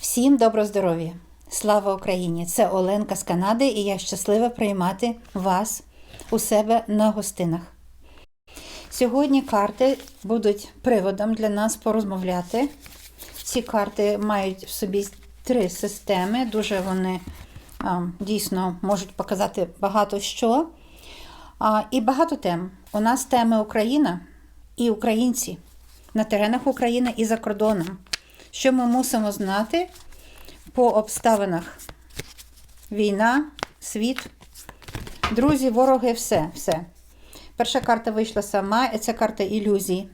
Всім добро здоров'я! Слава Україні! Це Оленка з Канади, і я щаслива приймати вас у себе на гостинах. Сьогодні карти будуть приводом для нас порозмовляти. Ці карти мають в собі три системи, дуже вони а, дійсно можуть показати багато що. А, і багато тем. У нас теми Україна і українці на теренах України і за кордоном. Що ми мусимо знати по обставинах? Війна, світ, друзі, вороги, все. все. Перша карта вийшла сама, і це карта ілюзій.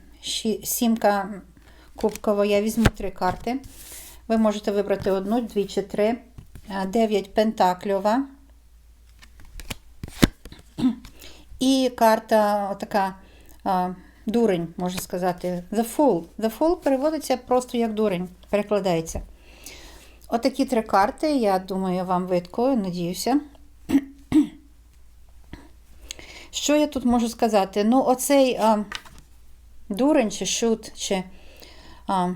Сімка кубкова. Я візьму три карти. Ви можете вибрати одну, дві чи три. Дев'ять пентакльова. І карта така дурень, можна сказати. The Fool. The Fool переводиться просто як дурень, перекладається. Отакі три карти, я думаю, вам видко, надіюся. Що я тут можу сказати? Ну, оцей а, дурень чи шут, чи а,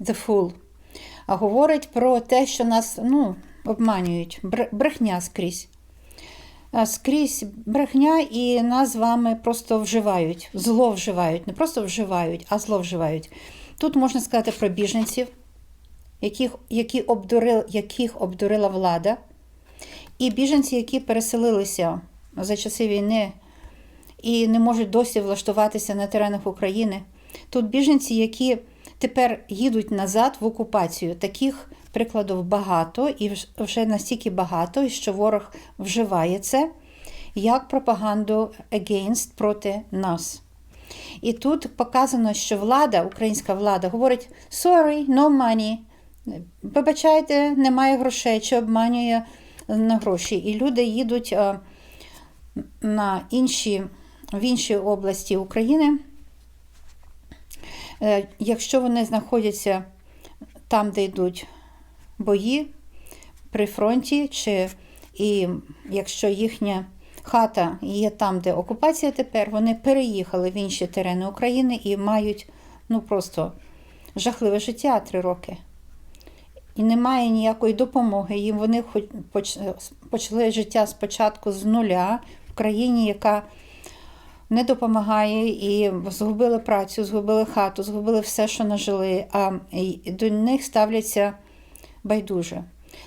The Fool а, говорить про те, що нас ну, обманюють. Брехня скрізь. А, Скрізь брехня і нас з вами просто вживають, зло вживають. Не просто вживають, а зло вживають. Тут можна сказати про біженців, яких, які обдурил, яких обдурила влада, і біженці, які переселилися за часи війни і не можуть досі влаштуватися на теренах України. Тут біженці, які тепер їдуть назад в окупацію. Таких прикладів багато, і вже настільки багато, що ворог вживає це як пропаганду against проти нас. І тут показано, що влада, українська влада, говорить sorry, no money. Вибачайте, немає грошей, чи обманює на гроші. І люди їдуть а, на інші, в інші області України. Е, Якщо вони знаходяться там, де йдуть бої при фронті, чи і якщо їхня хата є там, де окупація тепер, вони переїхали в інші терени України і мають ну просто жахливе життя три роки. І немає ніякої допомоги їм. Вони хоч почали життя спочатку з нуля в країні, яка не допомагає, і згубили працю, згубили хату, згубили все, що нажили, а до них ставляться байдуже.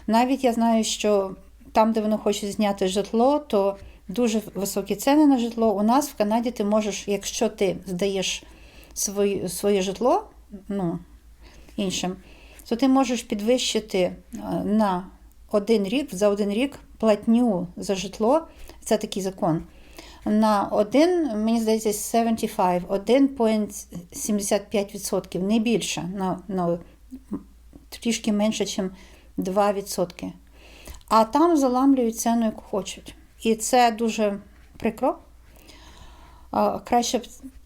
Навіть я знаю, що там, де вони хочуть зняти житло, то дуже високі ціни на житло. У нас в Канаді ти можеш, якщо ти здаєш своє, своє житло ну, іншим, то ти можеш підвищити е, на один рік, за один рік платню за житло. Це такий закон. На один, мені здається, 75, 1,75%, не більше, на, на, трішки менше, ніж 2%. А там заламлюють ціну, яку хочуть. І це дуже прикро. Краще б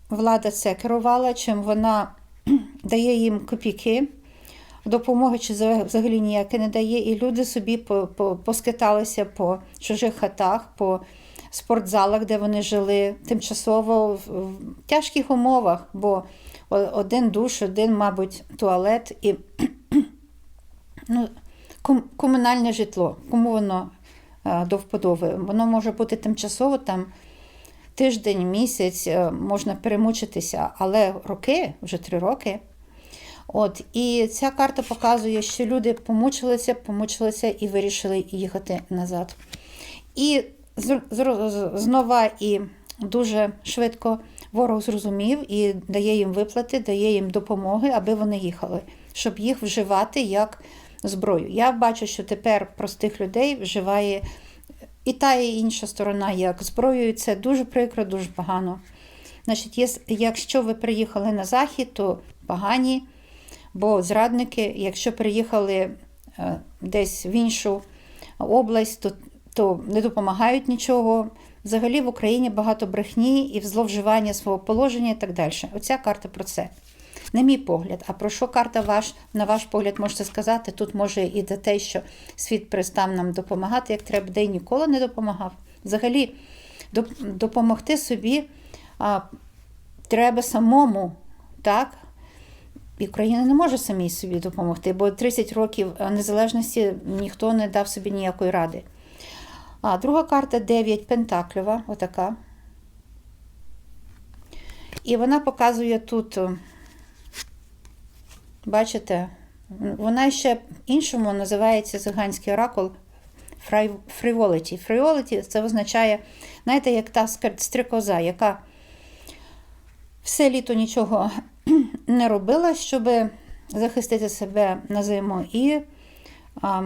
влада це керувала, чим вона дає їм копійки, допомоги чи взагалі ніяке не дає. І люди собі по- по- поскиталися по чужих хатах, по спортзалах, де вони жили тимчасово в тяжких умовах, бо один душ, один, мабуть, туалет і ну, ком- комунальне житло. Кому воно е, до вподоби? Воно може бути тимчасово там тиждень, місяць, е, можна перемучитися, але роки, вже три роки. От, і ця карта показує, що люди помучилися, помучилися і вирішили їхати назад. І з- з- знова і дуже швидко ворог зрозумів і дає їм виплати, дає їм допомоги, аби вони їхали, щоб їх вживати як зброю. Я бачу, що тепер простих людей вживає і та, і інша сторона як зброю. і Це дуже прикро, дуже погано. Значить, якщо ви приїхали на захід, то погані, бо зрадники, якщо приїхали е, десь в іншу область, то, то не допомагають нічого. Взагалі в Україні багато брехні і зловживання свого положення і так далі. Оця карта про це. На мій погляд, а про що карта ваш, на ваш погляд можете сказати? Тут може і за те, що світ перестав нам допомагати, як треба, де й ніколи не допомагав. Взагалі, допомогти собі а, треба самому, так? І Україна не може самій собі допомогти, бо 30 років незалежності ніхто не дав собі ніякої ради. А друга карта 9 Пентакльова, отака. І вона показує тут, бачите, вона ще іншому називається циганський оракул frivolity. Frivolity це означає, знаєте, як та стрикоза, яка все літо нічого не робила, щоб захистити себе на зиму. І а,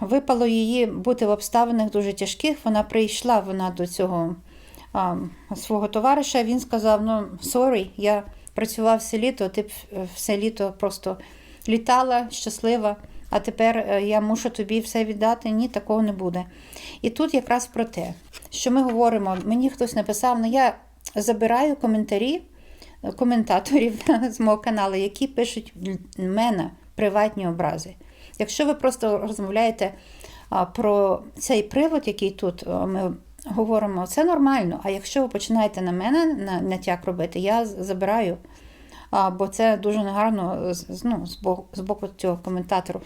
випало її бути в обставинах дуже тяжких. Вона прийшла вона до цього а, свого товариша. Він сказав: ну, sorry, я працював все літо, ти все літо просто літала щаслива. А тепер е, я мушу тобі все віддати. Ні, такого не буде. І тут якраз про те, що ми говоримо, мені хтось написав, ну я забираю коментарі е, коментаторів з мого каналу, які пишуть в мене приватні образи. Якщо ви просто розмовляєте про цей привод, який тут ми говоримо, це нормально. А якщо ви починаєте на мене натяк робити, я забираю. Бо це дуже негарно ну, з боку, з боку цього коментатору.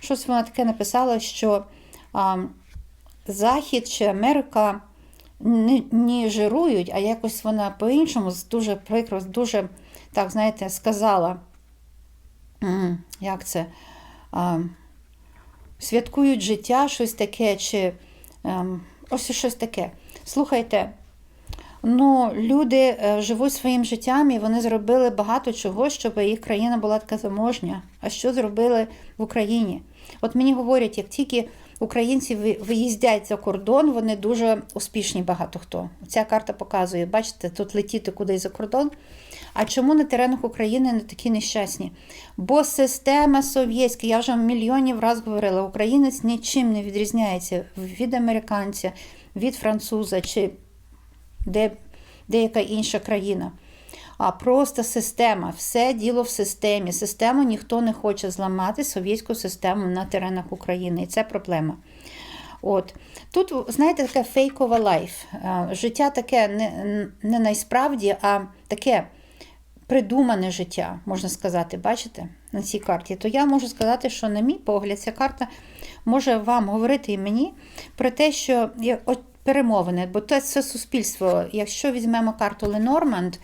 Щось вона таке написала, що а, Захід чи Америка не, не жирують, а якось вона по-іншому дуже прикро, дуже, так, знаєте, сказала, як це, а, святкують життя, щось таке, чи а, ем, ось щось таке. Слухайте. Ну, люди е, живуть своїм життям і вони зробили багато чого, щоб їх країна була така заможня. А що зробили в Україні? От мені говорять, як тільки українці виїздять за кордон, вони дуже успішні багато хто. Ця карта показує, бачите, тут летіти кудись за кордон. А чому на теренах України не такі нещасні? Бо система совєтська, я вже мільйонів разів говорила, українець нічим не відрізняється від американця, від француза чи де деяка інша країна. А просто система, все діло в системі. Систему ніхто не хоче зламати совєтську систему на теренах України. І це проблема. От. Тут, знаєте, таке фейкове лайф. Життя таке не не найсправді, а таке придумане життя, можна сказати, бачите, на цій карті. То я можу сказати, що, на мій погляд, ця карта може вам говорити і мені про те, що от перемовини, бо це, це суспільство. Якщо візьмемо карту Ленорманд,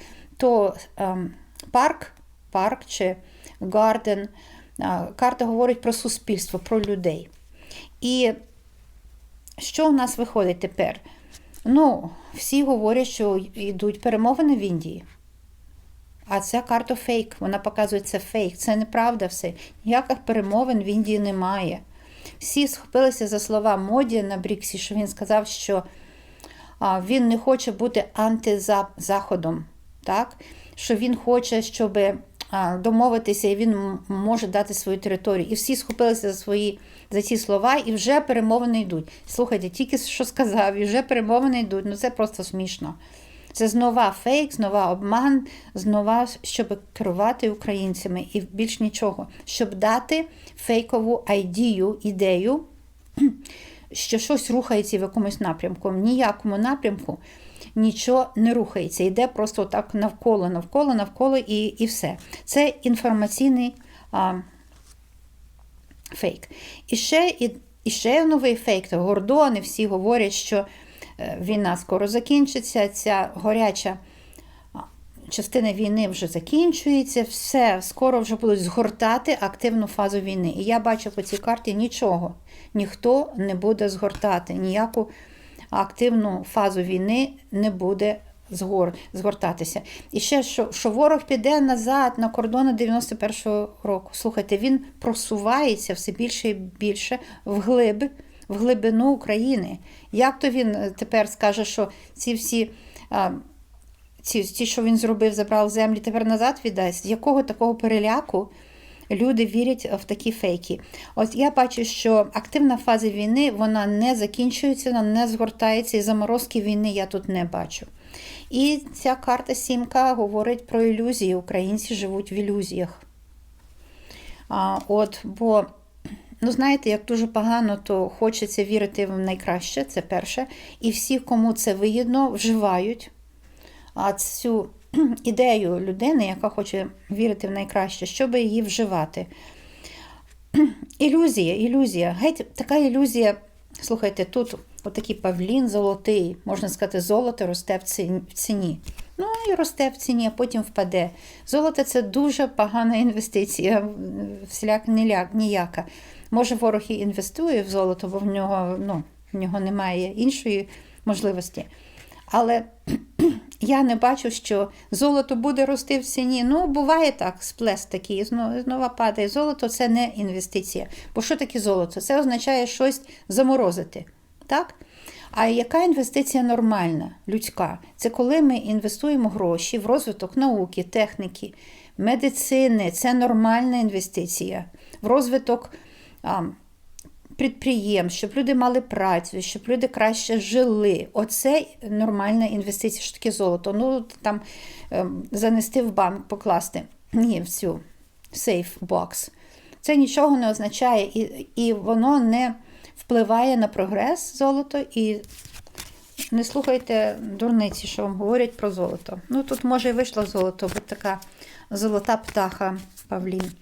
то ем, парк, парк чи гарден, е, карта говорить про суспільство, про людей. І що у нас виходить тепер? Ну, всі говорять, що йдуть перемовини в Індії. А ця карта фейк, вона показує це фейк. Це неправда все. Ніяких перемовин в Індії немає. Всі схопилися за слова Моді на Бріксі, що він сказав, що він не хоче бути антизаходом, так? що він хоче, щоб домовитися, і він може дати свою територію. І всі схопилися за свої за ці слова, і вже перемовини йдуть. Слухайте, тільки що сказав, і вже перемовини йдуть. Ну це просто смішно. Це знова фейк, знова обман, знова, щоб керувати українцями і більш нічого, щоб дати фейкову ідею, ідею, що щось рухається в якомусь напрямку. В ніякому напрямку нічого не рухається. Йде просто так навколо, навколо, навколо і і все. Це інформаційний а, фейк. І ще і, і ще новий фейк. Гордони всі говорять, що Е, війна скоро закінчиться, ця горяча частина війни вже закінчується, все, скоро вже будуть згортати активну фазу війни. І я бачу по цій карті нічого. Ніхто не буде згортати, ніяку активну фазу війни не буде згор, згортатися. І ще що що ворог піде назад на кордони 91-го року. Слухайте, він просувається все більше і більше вглиб в глибину України. Як то він е, тепер скаже, що ці всі ці, ті, що він зробив, забрав землі, тепер назад віддасть? Якого такого переляку люди вірять в такі фейки? От я бачу, що активна фаза війни вона не закінчується, вона не згортається, і заморозки війни я тут не бачу. І ця карта Сімка говорить про ілюзії. Українці живуть в ілюзіях. А, от, Бо Ну, знаєте, як дуже погано, то хочеться вірити в найкраще, це перше. І всі, кому це вигідно, вживають цю ідею людини, яка хоче вірити в найкраще, щоб її вживати. Ілюзія, ілюзія. Геть така ілюзія. Слухайте, тут отакий павлін золотий, можна сказати, золото росте в ціні. Ну і росте в ціні, а потім впаде. Золото це дуже погана інвестиція, всіляк ніяка. Може, ворог і інвестує в золото, бо в нього, ну, в нього немає іншої можливості. Але я не бачу, що золото буде рости в ціні. Ну, буває так, сплеск такий, знову, знову падає. Золото це не інвестиція. Бо що таке золото? Це означає щось заморозити. Так? А яка інвестиція нормальна, людська? Це коли ми інвестуємо гроші в розвиток науки, техніки, медицини. Це нормальна інвестиція. В розвиток а, підприємств, щоб люди мали працю, щоб люди краще жили. Оце нормальна інвестиція. Що таке золото? Ну там ем, занести в банк, покласти. Ні, в сейф бокс. Це нічого не означає, і, і воно не впливає на прогрес золото. І не слухайте дурниці, що вам говорять про золото. Ну тут може і вийшло золото, бо така золота птаха Павлін.